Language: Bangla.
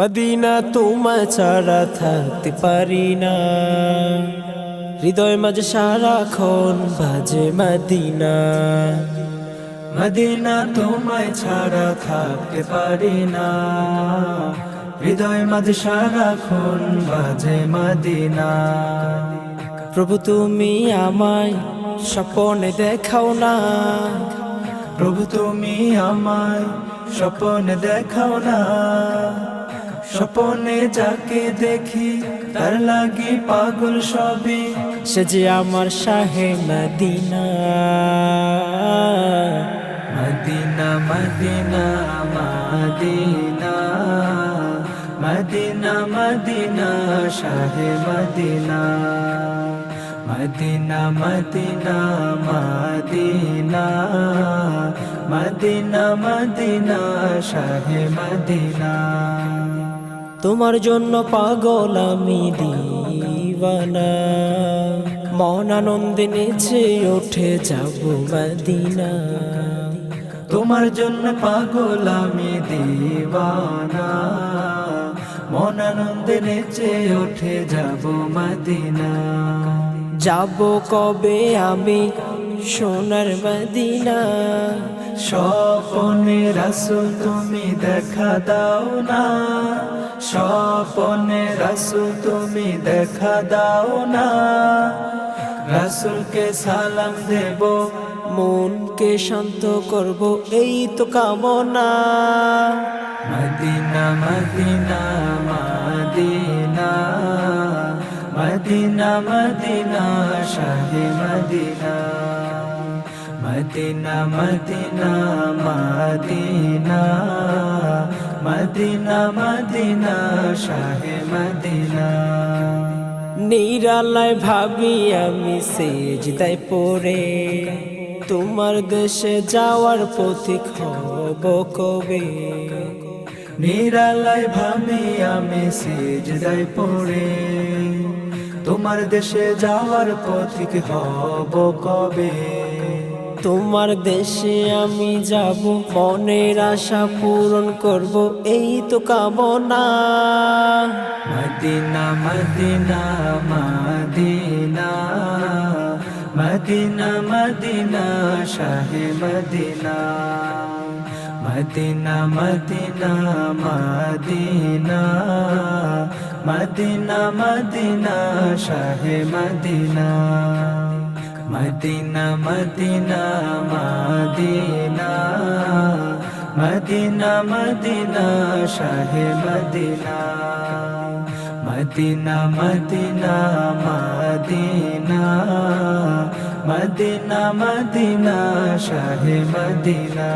মদিনা তোমায় ছাড়া থাকতে পারি না। হৃদয় মাঝে সারাক্ষণ বাজে মদিনা। মদিনা তোমায় ছাড়া থাকতে পারি না। হৃদয় মাঝে সারাক্ষণ বাজে মদিনা। প্রভু তুমি আমায় স্বপনে দেখাও না। প্রভু তুমি আমায় স্বপনে দেখাও না। স্বপনে যাকে দেখি, তার লাগি পাগল সবে সে যে আমার শাহে মদিনা। মদিনা মদিনা মদিনা। মদিনা মদিনা, শাহে মদিনা। মদিনা মদিনা মদিনা। মদিনা মদিনা, শাহে মদিনা। তোমার জন্য পাগল আমি দিবানা মন আনন্দে নেচে উঠে যাব মদিনা। তোমার জন্য পাগল আমি দিবানা মন আনন্দে নেচে উঠে যাব মদিনা। যাব কবে আমি সোনার মদিনা। স্বপনে রাসুল তুমি দেখা দাও না। স্বপনে রাসুল তুমি দেখা দাও না। রাসুলকে সালাম দেব, মনকে শান্ত করব, এই তো কামনা। মদিনা মদিনা মদিনা মদিনা মদিনা, শাহে মদিনা। মদিনা মদিনা মদিনা মদিনা মদিনা শাহে মদিনা নিরালায় ভাবি আমি সেজদায় পড়ে তোমার দেশে যাওয়ার পথিক হব কবে নিরালায় ভাবি আমি সিজদায় পড়ে তোমার দেশে যাওয়ার পথিক হব কবে তোমার দেশে আমি যাব, মনের আশা পূরণ করব, এই তো কামনা। মদিনা মদিনা মদিনা মদিনা মদিনা, শাহে মদিনা। মদিনা মদিনা মদিনা মদিনা মদিনা, শাহে মদিনা। মদিনা মদিনা মদিনা মদিনা মদিনা শাহে মদিনা মদিনা মদিনা মদিনা মদিনা মদিনা শাহে মদিনা